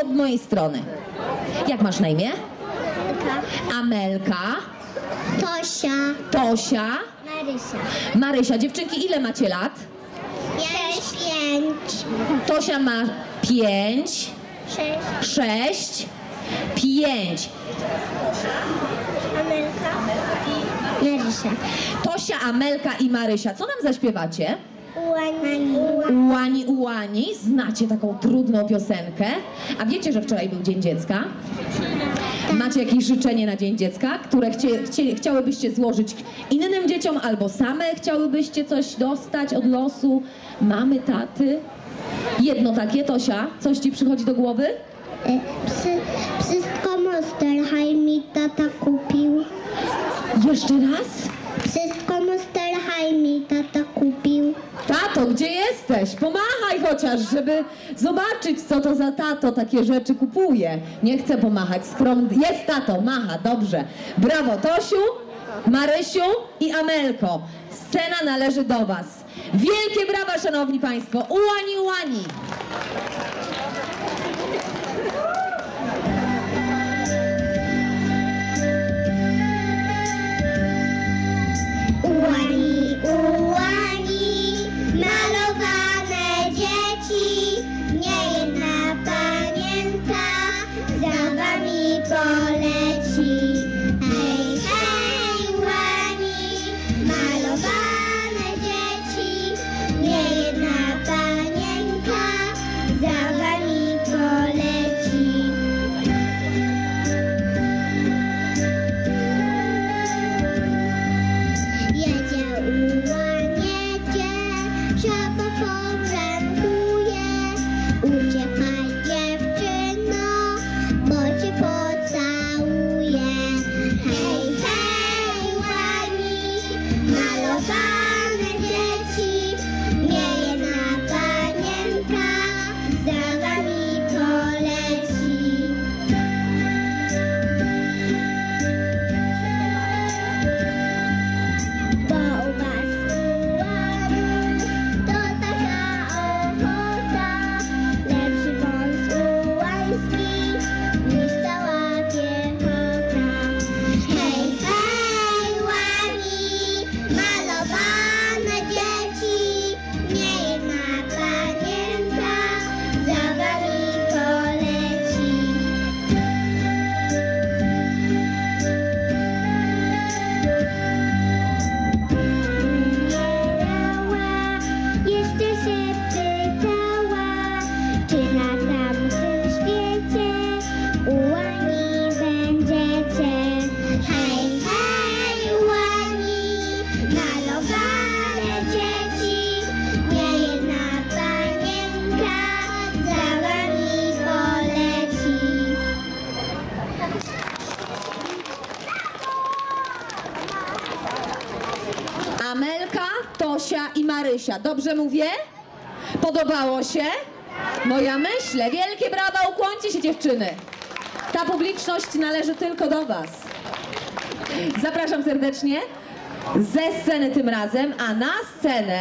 od mojej strony. Jak masz na imię? Amelka, Tosia. Tosia, Marysia. Marysia. Dziewczynki, ile macie lat? Sześć. Pięć. Tosia ma pięć, Sześć. sześć, pięć. Amelka. Marysia. Tosia, Amelka i Marysia. Co nam zaśpiewacie? Ułani. Ułani, ułani. Znacie taką trudną piosenkę. A wiecie, że wczoraj był Dzień Dziecka? Macie jakieś życzenie na Dzień Dziecka, które chcie, chcie, chciałybyście złożyć innym dzieciom albo same chciałybyście coś dostać od losu? Mamy, taty? Jedno takie, Tosia, coś ci przychodzi do głowy? E, Psy, wszystko Monster High mi tata kupił. Jeszcze raz? Wszystko Tato, gdzie jesteś? Pomachaj chociaż, żeby zobaczyć, co to za tato takie rzeczy kupuje. Nie chcę pomachać, skromny. Jest tato, macha, dobrze. Brawo, Tosiu, Marysiu i Amelko. Scena należy do Was. Wielkie brawa, szanowni Państwo. Ułani, ułani. Ułani, za Tosia i Marysia. Dobrze mówię? Podobało się? No ja myślę. Wielkie brawa, ukłońcie się dziewczyny. Ta publiczność należy tylko do Was. Zapraszam serdecznie ze sceny tym razem, a na scenę